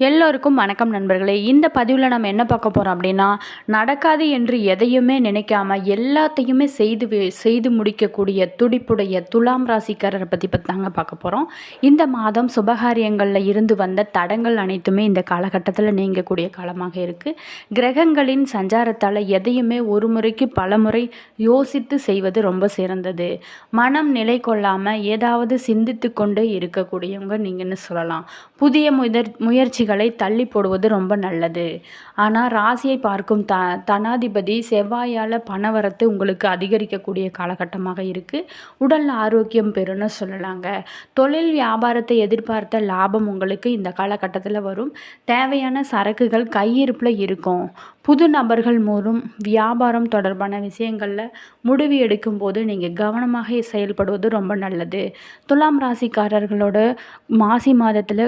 எல்லோருக்கும் வணக்கம் நண்பர்களே. இந்த பதிவில் நம்ம என்ன பார்க்க போகிறோம் அப்படின்னா நடக்காது என்று எதையுமே நினைக்காம எல்லாத்தையுமே செய்து செய்து முடிக்கக்கூடிய துடிப்புடைய துலாம் ராசிக்காரரை பற்றி பற்றி தாங்க பார்க்க போகிறோம் இந்த மாதம் சுபகாரியங்களில் இருந்து வந்த தடங்கள் அனைத்துமே இந்த காலகட்டத்தில் நீங்கக்கூடிய காலமாக இருக்குது கிரகங்களின் சஞ்சாரத்தால் எதையுமே ஒரு முறைக்கு பல முறை யோசித்து செய்வது ரொம்ப சிறந்தது. மனம் நிலை கொள்ளாமல் ஏதாவது சிந்தித்து கொண்டே இருக்கக்கூடியவங்க நீங்கன்னு சொல்லலாம். புதிய முயற் முயற்சிகளை தள்ளி போடுவது ரொம்ப நல்லது. ஆனால் ராசியை பார்க்கும் த தனாதிபதி செவ்வாயால் பணவரத்து உங்களுக்கு அதிகரிக்கக்கூடிய காலகட்டமாக இருக்குது உடல் ஆரோக்கியம் பெறும்னு சொல்லலாங்க. தொழில் வியாபாரத்தை எதிர்பார்த்த லாபம் உங்களுக்கு இந்த காலகட்டத்தில் வரும். தேவையான சரக்குகள் கையிருப்பில் இருக்கும். புது நபர்கள் மூலம் வியாபாரம் தொடர்பான விஷயங்களில் முடிவு எடுக்கும்போது நீங்கள் கவனமாக செயல்படுவது ரொம்ப நல்லது. துலாம் ராசிக்காரர்களோட மாசி மாதத்தில்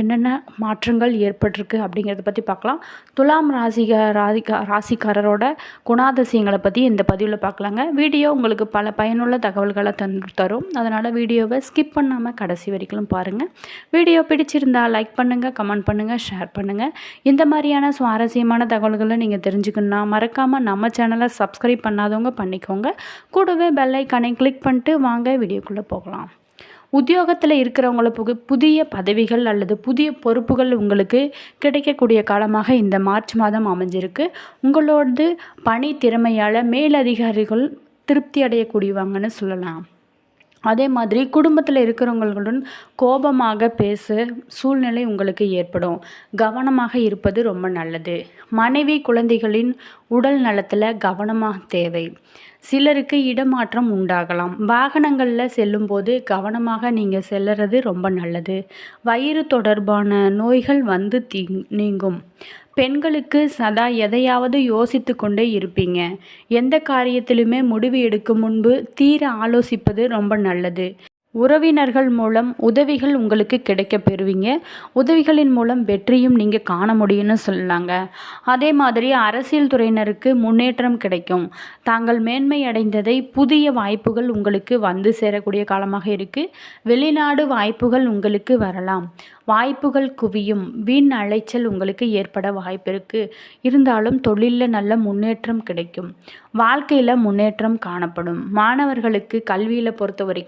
என்னென்ன மாற்றங்கள் ஏற்பட்டிருக்கு அப்படிங்கிறத பற்றி பார்க்கலாம். துலாம் ராசிக ராதிகா ராசிக்காரரோட குணாதிசயங்களை பற்றி இந்த பதிவில் பார்க்கலாங்க. வீடியோ உங்களுக்கு பல பயனுள்ள தகவல்களை தந்து தரும். அதனால் வீடியோவை ஸ்கிப் பண்ணாமல் கடைசி வரைக்கும் பாருங்கள் வீடியோ பிடிச்சிருந்தால் லைக் பண்ணுங்கள் கமெண்ட் பண்ணுங்கள் ஷேர் பண்ணுங்கள் இந்த மாதிரியான சுவாரஸ்யமான தகவல்களை நீங்கள் தெரிஞ்சுக்கணுன்னா மறக்காமல் நம்ம சேனலை சப்ஸ்கிரைப் பண்ணாதவங்க பண்ணிக்கோங்க. கூடவே பெல் ஐக்கானை கிளிக் பண்ணிட்டு வாங்க வீடியோக்குள்ளே போகலாம். உத்தியோகத்தில் இருக்கிறவங்களுக்கு புதிய பதவிகள் அல்லது புதிய பொறுப்புகள் உங்களுக்கு கிடைக்கக்கூடிய காலமாக இந்த மார்ச் மாதம் அமைஞ்சிருக்கு. உங்களோடது பணி திறமையால் மேலதிகாரிகள் திருப்தி அடையக்கூடியவாங்கன்னு சொல்லலாம். அதே மாதிரி குடும்பத்தில் இருக்கிறவங்களுடன் கோபமாக பேச சூழ்நிலை உங்களுக்கு ஏற்படும். கவனமாக இருப்பது ரொம்ப நல்லது. மனைவி குழந்தைகளின் உடல் நலத்தில் கவனமாக தேவை. சிலருக்கு இடமாற்றம் உண்டாகலாம். வாகனங்களில் செல்லும்போது கவனமாக நீங்கள் செல்லுறது ரொம்ப நல்லது. வயிறு தொடர்பான நோய்கள் வந்து தீ நீங்கும். பெண்களுக்கு சதா எதையாவது யோசித்து கொண்டே இருப்பீங்க. எந்த காரியத்திலுமே முடிவு எடுக்கும் முன்பு தீர ஆலோசிப்பது ரொம்ப நல்லது. உறவினர்கள் மூலம் உதவிகள் உங்களுக்கு கிடைக்க பெறுவீங்க. உதவிகளின் மூலம் வெற்றியும் நீங்கள் காண முடியும்னு சொன்னாங்க. அதே மாதிரி அரசியல் துறையினருக்கு முன்னேற்றம் கிடைக்கும். தாங்கள் மேன்மை அடைந்ததை புதிய வாய்ப்புகள் உங்களுக்கு வந்து சேரக்கூடிய காலமாக இருக்குது வெளிநாடு வாய்ப்புகள் உங்களுக்கு வரலாம். வாய்ப்புகள் குவியும். வீண் அலைச்சல் உங்களுக்கு ஏற்பட வாய்ப்பு இருக்குது இருந்தாலும் தொழிலில் நல்ல முன்னேற்றம் கிடைக்கும். வாழ்க்கையில் முன்னேற்றம் காணப்படும். மாணவர்களுக்கு கல்வியில் பொறுத்த வரைக்கும்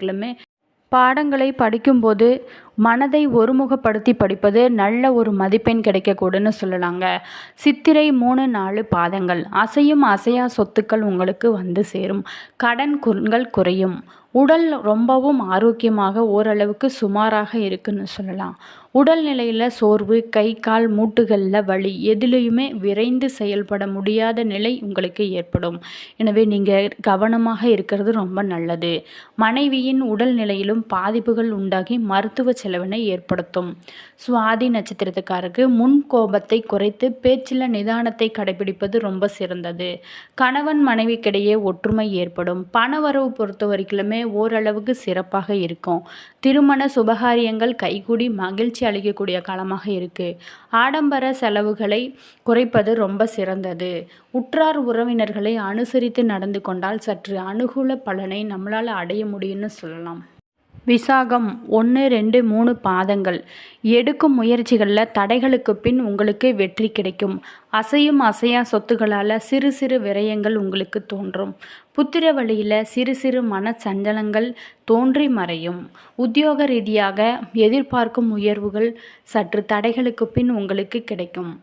பாடங்களை படிக்கும்போது மனதை ஒருமுகப்படுத்தி படிப்பது நல்ல ஒரு மதிப்பெண் கிடைக்கக்கூடுன்னு சொல்லலாங்க. சித்திரை மூணு நாலு பாதங்கள். அசையும் அசையா சொத்துக்கள் உங்களுக்கு வந்து சேரும். கடன் குண்கள் குறையும். உடல் ரொம்பவும் ஆரோக்கியமாக ஓரளவுக்கு சுமாராக இருக்குன்னு சொல்லலாம். உடல்நிலையில் சோர்வு கை கால் மூட்டுகளில் வலி எதிலையுமே விரைந்து செயல்பட முடியாத நிலை உங்களுக்கு ஏற்படும். எனவே நீங்கள் கவனமாக இருக்கிறது ரொம்ப நல்லது. மனைவியின் உடல்நிலையிலும் பாதிப்புகள் உண்டாகி மருத்துவ செலவினை ஏற்படுத்தும். சுவாதி நட்சத்திரத்துக்காருக்கு முன் கோபத்தை குறைத்து பேச்சில் நிதானத்தை கடைபிடிப்பது ரொம்ப சிறந்தது. கணவன் மனைவிக்கிடையே ஒற்றுமை ஏற்படும். பணவரவு பொறுத்த வரைக்குமே ஓரளவுக்கு சிறப்பாக இருக்கும். திருமண சுபகாரியங்கள் கைகூடி மகிழ்ச்சி அளிக்கக்கூடிய காலமாக இருக்குது ஆடம்பர செலவுகளை குறைப்பது ரொம்ப சிறந்தது. உற்றார் உறவினர்களை அனுசரித்து நடந்து கொண்டால் சற்று அனுகூல பலனை நம்மளால் அடைய முடியும்னு சொல்லலாம். விசாகம் ஒன்று ரெண்டு மூணு பாதங்கள். எடுக்கும் முயற்சிகளில் தடைகளுக்கு பின் உங்களுக்கு வெற்றி கிடைக்கும். அசையும் அசையா சொத்துக்களால் சிறு சிறு விரயங்கள் உங்களுக்கு தோன்றும். புத்திர வழியில் சிறு சிறு மன சஞ்சலங்கள் தோன்றி மறையும். உத்தியோக ரீதியாக எதிர்பார்க்கும் உயர்வுகள் சற்று தடைகளுக்கு பின் உங்களுக்கு கிடைக்கும்.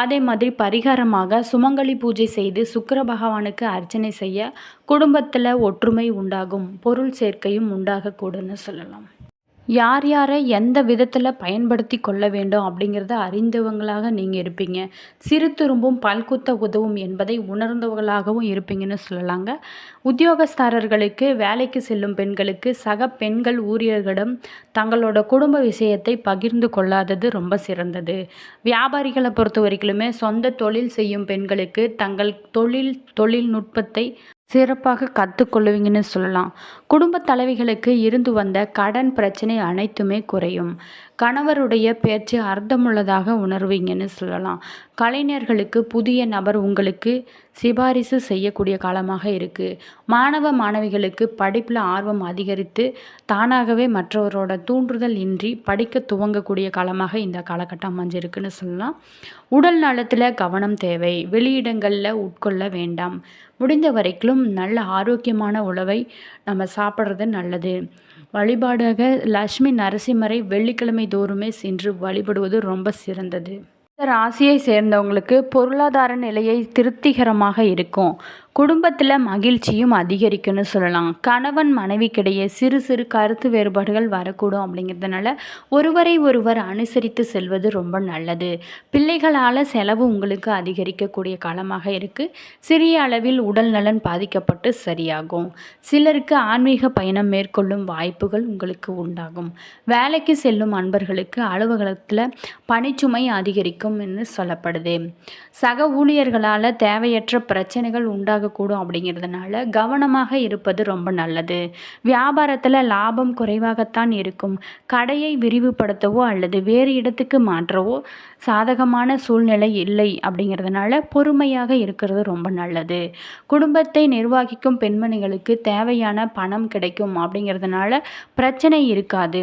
அதே மாதிரி பரிகாரமாக சுமங்கலி பூஜை செய்து சுக்கர பகவானுக்கு அர்ச்சனை செய்ய குடும்பத்தில் ஒற்றுமை உண்டாகும் பொருள் சேர்க்கையும் உண்டாகக்கூடும்னு சொல்லலாம். யார் யாரை எந்த விதத்தில் பயன்படுத்தி கொள்ள வேண்டும் அப்படிங்கிறத அறிந்தவங்களாக நீங்கள் இருப்பீங்க. சிறு துரும்பும் பல்குத்த உதவும் என்பதை உணர்ந்தவர்களாகவும் இருப்பீங்கன்னு சொல்லலாங்க. உத்தியோகஸ்தாரர்களுக்கு வேலைக்கு செல்லும் பெண்களுக்கு சக பெண்கள் ஊழியர்களிடம் தங்களோட குடும்ப விஷயத்தை பகிர்ந்து கொள்ளாதது ரொம்ப சிறந்தது. வியாபாரிகளை பொறுத்த வரைக்குமே சொந்த தொழில் செய்யும் பெண்களுக்கு தங்கள் தொழில் தொழில்நுட்பத்தை சிறப்பாக கற்றுக்கொள்ளுவீங்கன்னு சொல்லலாம். குடும்ப தலைவிகளுக்கு இருந்து வந்த கடன் பிரச்சனை அனைத்துமே குறையும். கணவருடைய பேச்சு அர்த்தமுள்ளதாக உணர்வீங்கன்னு சொல்லலாம். கலைஞர்களுக்கு புதிய நபர் உங்களுக்கு சிபாரிசு செய்யக்கூடிய காலமாக இருக்குது மாணவ மாணவிகளுக்கு படிப்பில் ஆர்வம் அதிகரித்து தானாகவே மற்றவரோட தூண்டுதல் இன்றி படிக்க துவங்கக்கூடிய காலமாக இந்த காலகட்டம் அமைஞ்சிருக்குன்னு சொல்லலாம். உடல் நலத்தில் கவனம் தேவை. வெளியிடங்களில் உட்கொள்ள வேண்டாம். முடிந்த வரைக்கும் நல்ல ஆரோக்கியமான உணவை நம்ம சாப்பிட்றது நல்லது. வழிபாடாக லட்சுமி நரசிம்மரை வெள்ளிக்கிழமை தோறுமே சென்று வழிபடுவது ரொம்ப சிறந்தது. இந்த ராசியை சேர்ந்தவங்களுக்கு பொருளாதார நிலையை திருப்திகரமாக இருக்கும். குடும்பத்தில் மகிழ்ச்சியும் அதிகரிக்கும்னு சொல்லலாம். கணவன் மனைவிக்கிடையே சிறு சிறு கருத்து வேறுபாடுகள் வரக்கூடும் அப்படிங்கிறதுனால ஒருவரை ஒருவர் அனுசரித்து செல்வது ரொம்ப நல்லது. பிள்ளைகளால் செலவு உங்களுக்கு அதிகரிக்கக்கூடிய காலமாக இருக்குது சிறிய அளவில் உடல் நலன் பாதிக்கப்பட்டு சரியாகும். சிலருக்கு ஆன்மீக பயணம் மேற்கொள்ளும் வாய்ப்புகள் உங்களுக்கு உண்டாகும். வேலைக்கு செல்லும் அன்பர்களுக்கு அலுவலகத்தில் பணிச்சுமை அதிகரிக்கும் என்று சொல்லப்படுது. சக ஊழியர்களால் தேவையற்ற பிரச்சனைகள் உண்டாக ஆகக்கூடும் அப்படிங்கிறதுனால கவனமாக இருப்பது ரொம்ப நல்லது. வியாபாரத்தில் லாபம் குறைவாகத்தான் இருக்கும். கடையை விரிவுபடுத்தவோ அல்லது வேறு இடத்துக்கு மாற்றவோ சாதகமான சூழ்நிலை இல்லை அப்படிங்கிறதுனால பொறுமையாக இருக்கிறது ரொம்ப நல்லது. குடும்பத்தை நிர்வகிக்கும் பெண்மணிகளுக்கு தேவையான பணம் கிடைக்கும் அப்படிங்கிறதுனால பிரச்சனை இருக்காது.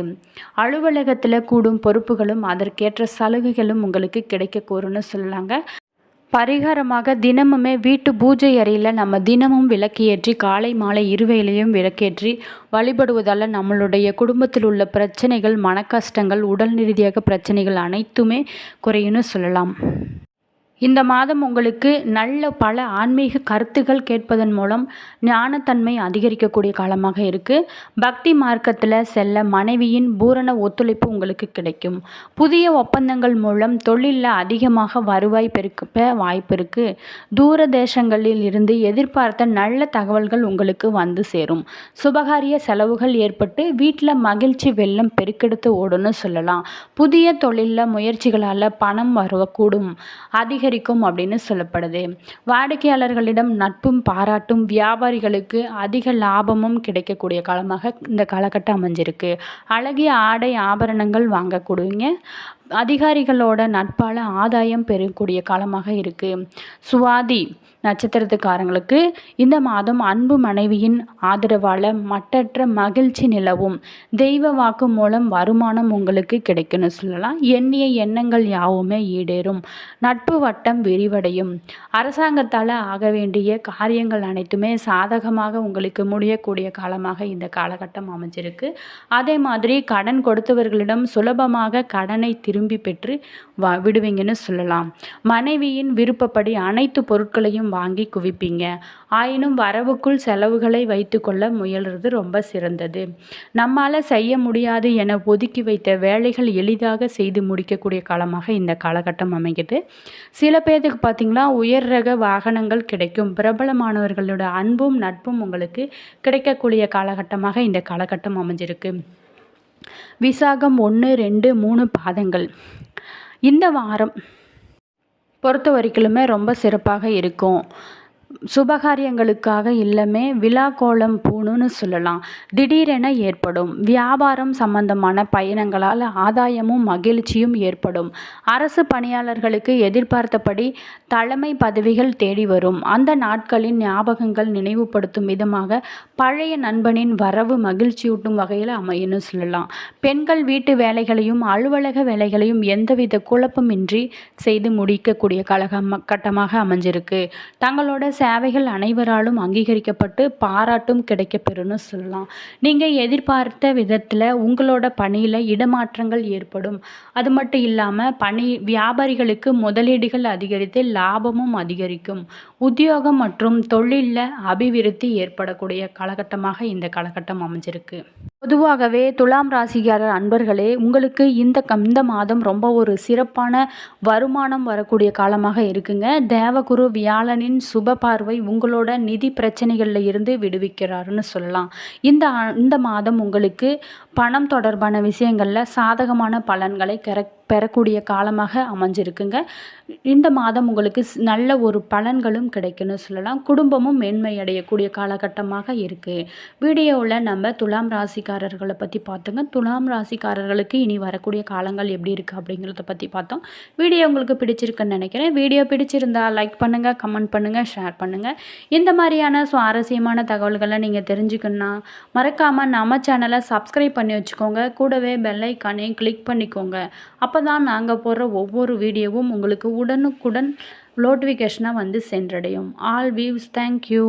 அலுவலகத்தில் கூடும் பொறுப்புகளும் அதற்கேற்ற சலுகைகளும் உங்களுக்கு கிடைக்கக்கூறும்னு சொல்லலாங்க. பரிகாரமாக தினமுமே வீட்டு பூஜை அறையில் நம்ம தினமும் விளக்கேற்றி காலை மாலை இருவேளையும் விளக்கேற்றி வழிபடுவதால் நம்மளுடைய குடும்பத்தில் உள்ள பிரச்சனைகள் மன கஷ்டங்கள் உடல் ரீதியாக பிரச்சனைகள் அனைத்துமே குறையும்னு சொல்லலாம். இந்த மாதம் உங்களுக்கு நல்ல பல ஆன்மீக கருத்துக்கள் கேட்பதன் மூலம் ஞானத்தன்மை அதிகரிக்கக்கூடிய காலமாக இருக்குது பக்தி மார்க்கத்தில் செல்ல மனைவியின் பூரண ஒத்துழைப்பு உங்களுக்கு கிடைக்கும். புதிய ஒப்பந்தங்கள் மூலம் தொழிலில் அதிகமாக வருவாய் பெருக்க வாய்ப்பு இருக்குது தூர தேசங்களில் இருந்து எதிர்பார்த்த நல்ல தகவல்கள் உங்களுக்கு வந்து சேரும். சுபகாரிய செலவுகள் ஏற்பட்டு வீட்டில் மகிழ்ச்சி வெள்ளம் பெருக்கெடுத்து ஓடுன்னு சொல்லலாம். புதிய தொழிலில் முயற்சிகளால் பணம் வரக்கூடும் அதிக அதிகரிக்கும் அப்படின்னு சொல்லப்படுது. வாடிக்கையாளர்களிடம் நட்பும் பாராட்டும் வியாபாரிகளுக்கு அதிக லாபமும் கிடைக்கக்கூடிய காலமாக இந்த காலகட்டம் அமைஞ்சிருக்கு. அழகிய ஆடை ஆபரணங்கள் வாங்கக்கூடியங்க அதிகாரிகளோட நட்பால் ஆதாயம் பெறக்கூடிய காலமாக இருக்குது சுவாதி நட்சத்திரத்துக்காரங்களுக்கு இந்த மாதம் அன்பு மனைவியின் ஆதரவால் மட்டற்ற மகிழ்ச்சி நிலவும். தெய்வ வாக்கு மூலம் வருமானம் உங்களுக்கு கிடைக்குன்னு சொல்லலாம். எண்ணிய எண்ணங்கள் யாவுமே ஈடேறும். நட்பு வட்டம் விரிவடையும். அரசாங்கத்தால் ஆக வேண்டிய காரியங்கள் அனைத்துமே சாதகமாக உங்களுக்கு முடியக்கூடிய காலமாக இந்த காலகட்டம் அமைஞ்சிருக்கு. அதே மாதிரி கடன் கொடுத்தவர்களிடம் சுலபமாக கடனை திரும்பி பெற்று வா விடுவீங்கன்னு சொல்லலாம். மனைவியின் விருப்பப்படி அனைத்து பொருட்களையும் வாங்கி குவிப்பீங்க. ஆயினும் வரவுக்குள் செலவுகளை வைத்துக்கொள்ள முயல்றது ரொம்ப சிறந்தது. நம்மால் செய்ய முடியாது என ஒதுக்கி வைத்த வேலைகள் எளிதாக செய்து முடிக்கக்கூடிய காலமாக இந்த காலகட்டம் அமைகிறது. சில பேருக்கு பார்த்திங்கன்னா உயர் ரக வாகனங்கள் கிடைக்கும். பிரபலமானவர்களோட அன்பும் நட்பும் உங்களுக்கு கிடைக்கக்கூடிய காலகட்டமாக இந்த காலகட்டம் அமைஞ்சிருக்கு. விசாகம் ஒன்று ரெண்டு மூணு பாதங்கள். இந்த வாரம் பொறுத்த வரைக்குமே ரொம்ப சிறப்பாக இருக்கும். சுபகாரியங்களுக்காக இல்லமே விழா கோலம் பூணுன்னு சொல்லலாம். திடீரென ஏற்படும். வியாபாரம் சம்பந்தமான பயணங்களால் ஆதாயமும் மகிழ்ச்சியும் ஏற்படும். அரசு பணியாளர்களுக்கு எதிர்பார்த்தபடி தலைமை பதவிகள் தேடி வரும். அந்த நாட்களின் ஞாபகங்கள் நினைவுபடுத்தும் விதமாக பழைய நண்பனின் வரவு மகிழ்ச்சியூட்டும் வகையில் அமையும்னு சொல்லலாம். பெண்கள் வீட்டு வேலைகளையும் அலுவலக வேலைகளையும் எந்தவித குழப்பமின்றி செய்து முடிக்கக்கூடிய கழகம் கட்டமாக அமைஞ்சிருக்கு. தங்களோட சேவைகள் அனைவராலும் அங்கீகரிக்கப்பட்டு பாராட்டும் கிடைக்கப்பெறும்னு சொல்லலாம். நீங்கள் எதிர்பார்த்த விதத்தில் உங்களோட பணியில் இடமாற்றங்கள் ஏற்படும். அது மட்டும் இல்லாமல் பணி வியாபாரிகளுக்கு முதலீடுகள் அதிகரித்து லாபமும் அதிகரிக்கும். உத்தியோகம் மற்றும் தொழிலில் அபிவிருத்தி ஏற்படக்கூடிய காலகட்டமாக இந்த காலகட்டம் அமைஞ்சிருக்கு. பொதுவாகவே துலாம் ராசிக்காரர் அன்பர்களே உங்களுக்கு இந்த இந்த மாதம் ரொம்ப ஒரு சிறப்பான வருமானம் வரக்கூடிய காலமாக இருக்குங்க. தேவகுரு வியாழனின் சுப பார்வை உங்களோட நிதி பிரச்சனைகளில் இருந்து விடுவிக்கிறாருன்னு சொல்லலாம். இந்த இந்த மாதம் உங்களுக்கு பணம் தொடர்பான விஷயங்களில் சாதகமான பலன்களை கரெக்ட் பெறக்கூடிய காலமாக அமைஞ்சிருக்குங்க. இந்த மாதம் உங்களுக்கு நல்ல ஒரு பலன்களும் கிடைக்குன்னு சொல்லலாம். குடும்பமும் மேன்மை அடையக்கூடிய காலகட்டமாக இருக்குது வீடியோவில் நம்ம துலாம் ராசிக்காரர்களை பற்றி பார்த்துங்க. துலாம் ராசிக்காரர்களுக்கு இனி வரக்கூடிய காலங்கள் எப்படி இருக்குது அப்படிங்கிறத பற்றி பார்த்தோம். வீடியோ உங்களுக்கு பிடிச்சிருக்குன்னு நினைக்கிறேன். வீடியோ பிடிச்சிருந்தா லைக் பண்ணுங்கள் கமெண்ட் பண்ணுங்கள் ஷேர் பண்ணுங்கள் இந்த மாதிரியான சுவாரஸ்யமான தகவல்களை நீங்கள் தெரிஞ்சுக்கணுன்னா மறக்காமல் நம்ம சேனலை சப்ஸ்கிரைப் பண்ணி வச்சுக்கோங்க. கூடவே பெல்லைக்கானே கிளிக் பண்ணிக்கோங்க. அப்போ தான் நாங்கள் போடுற ஒவ்வொரு வீடியோவும் உங்களுக்கு உடனுக்குடன் நோட்டிஃபிகேஷனாக வந்து சென்றடையும். All views thank you